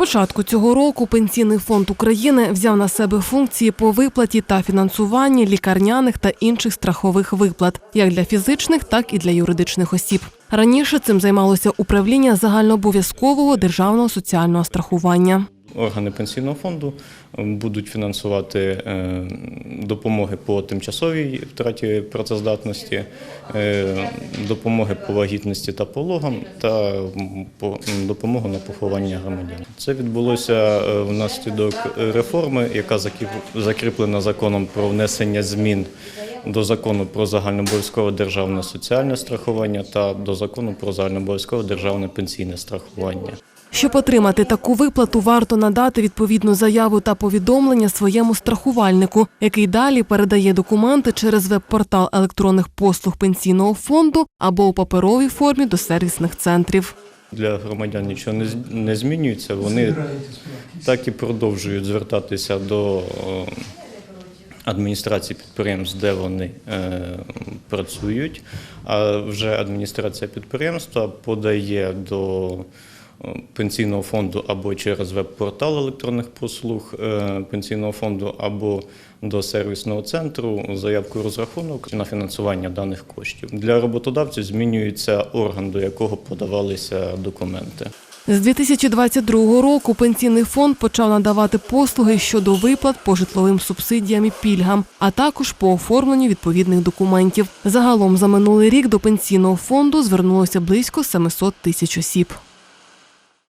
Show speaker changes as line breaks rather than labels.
початку цього року Пенсійний фонд України взяв на себе функції по виплаті та фінансуванні лікарняних та інших страхових виплат, як для фізичних, так і для юридичних осіб. Раніше цим займалося управління загальнообов'язкового державного соціального страхування.
Органи пенсійного фонду е, будуть фінансувати е, допомоги по тимчасовій втраті працездатності, е, допомоги по вагітності та пологам та по- допомогу на поховання громадян. Це відбулося е, внаслідок реформи, яка закріп- закріплена законом про внесення змін до закону про загальнообов'язкове державне соціальне страхування та до закону про загальнообов'язкове державне пенсійне страхування.
Щоб отримати таку виплату, варто надати відповідну заяву та повідомлення своєму страхувальнику, який далі передає документи через веб-портал електронних послуг пенсійного фонду або у паперовій формі до сервісних центрів.
Для громадян нічого не, змінюється. Вони так і продовжують звертатися до е, адміністрації підприємств, де вони е, працюють. А вже адміністрація підприємства подає до е, пенсійного фонду або через веб-портал електронних послуг е, пенсійного фонду, або до сервісного центру заявку розрахунок на фінансування даних коштів. Для роботодавців змінюється орган, до якого подавалися документи.
З 2022 року пенсійний фонд почав надавати послуги щодо виплат по житловим субсидіям і пільгам, а також по оформленню відповідних документів. Загалом за минулий рік до пенсійного фонду звернулося близько 700 тисяч осіб.